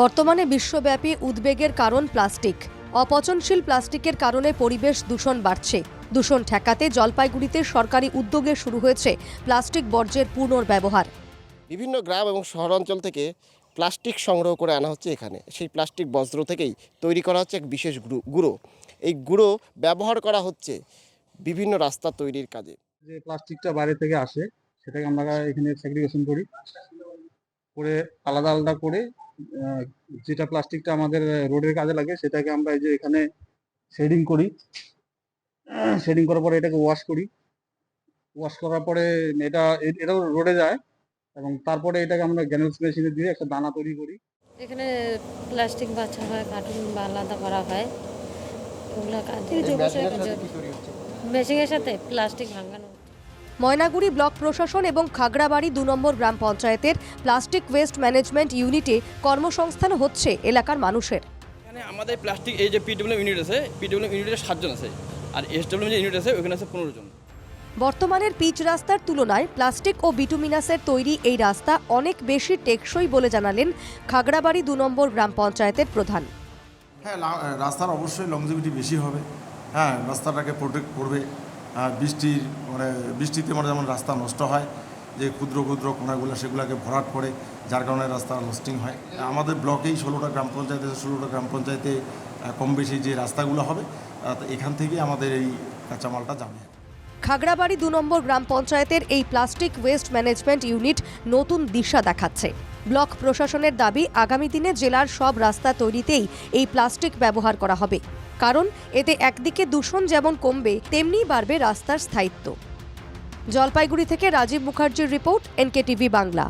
বর্তমানে বিশ্বব্যাপী উদ্বেগের কারণ প্লাস্টিক। অপচনশীল প্লাস্টিকের কারণে পরিবেশ দূষণ বাড়ছে। দূষণ ঠেকাতে জলপাইগুড়িতে সরকারি উদ্যোগে শুরু হয়েছে প্লাস্টিক বর্জ্যের পুনর্ব্যবহার। বিভিন্ন গ্রাম এবং শহরাঞ্চল থেকে প্লাস্টিক সংগ্রহ করে আনা হচ্ছে এখানে। সেই প্লাস্টিক বজ্র থেকেই তৈরি করা হচ্ছে এক বিশেষ গুঁড়ো গুঁড়ো। এই গুঁড়ো ব্যবহার করা হচ্ছে বিভিন্ন রাস্তা তৈরির কাজে। যে প্লাস্টিকটা বাইরে থেকে আসে সেটাকে আমরা এখানে সেগ্রিগেশন করি। করে আলাদা আলাদা করে যেটা প্লাস্টিকটা আমাদের রোডের কাজে লাগে সেটাকে আমরা এই যে এখানে শেডিং করি। শেডিং করার পরে এটাকে ওয়াশ করি। ওয়াশ করার পরে এটা এটাও রোডে যায় এবং তারপরে এটাকে আমরা গ্যানেলস মেশিনে দিয়ে একটা দানা তৈরি করি। এখানে প্লাস্টিক বাছা হয় কার্টুন বা আলাদা করা হয়। ওগুলো কাজ মেশিনের সাথে প্লাস্টিক ভাঙানো। ময়নাগুড়ি ব্লক প্রশাসন এবং খাগড়াবাড়ি দু নম্বর গ্রাম পঞ্চায়েতের প্লাস্টিক ওয়েস্ট ম্যানেজমেন্ট ইউনিটে কর্মসংস্থান হচ্ছে এলাকার মানুষের। এখানে আমাদের প্লাস্টিক এই যে পিডব্লিউ ইউনিট আছে পিডব্লিউ ইউনিটে সাতজন আছে আর এসডব্লিউ যে ইউনিট আছে ওখানে আছে পনেরো জন। বর্তমানের পিচ রাস্তার তুলনায় প্লাস্টিক ও বিটুমিনাসের তৈরি এই রাস্তা অনেক বেশি টেকসই বলে জানালেন খাগড়াবাড়ি দু নম্বর গ্রাম পঞ্চায়েতের প্রধান। হ্যাঁ রাস্তার অবশ্যই লংজিভিটি বেশি হবে। হ্যাঁ রাস্তাটাকে প্রোটেক্ট করবে। বৃষ্টির মানে বৃষ্টিতে মানে যেমন রাস্তা নষ্ট হয়, যে ক্ষুদ্র ক্ষুদ্র কোনাগুলো সেগুলোকে ভরাট করে, যার কারণে রাস্তা লস্টিং হয়। আমাদের ব্লকেই ষোলোটা গ্রাম পঞ্চায়েতে, ষোলোটা গ্রাম পঞ্চায়েতে কম বেশি যে রাস্তাগুলো হবে এখান থেকেই আমাদের এই কাঁচামালটা যাবে। খাগড়াবাড়ি দু নম্বর গ্রাম পঞ্চায়েতের এই প্লাস্টিক ওয়েস্ট ম্যানেজমেন্ট ইউনিট নতুন দিশা দেখাচ্ছে। ব্লক প্রশাসনের দাবি আগামী দিনে জেলার সব রাস্তা তৈরিতেই এই প্লাস্টিক ব্যবহার করা হবে। কারণ এতে একদিকে দূষণ যেমন কমবে, তেমনি বাড়বে রাস্তার স্থায়িত্ব। জলপাইগুড়ি থেকে রাজীব মুখার্জির রিপোর্ট, এনকেটিভি বাংলা।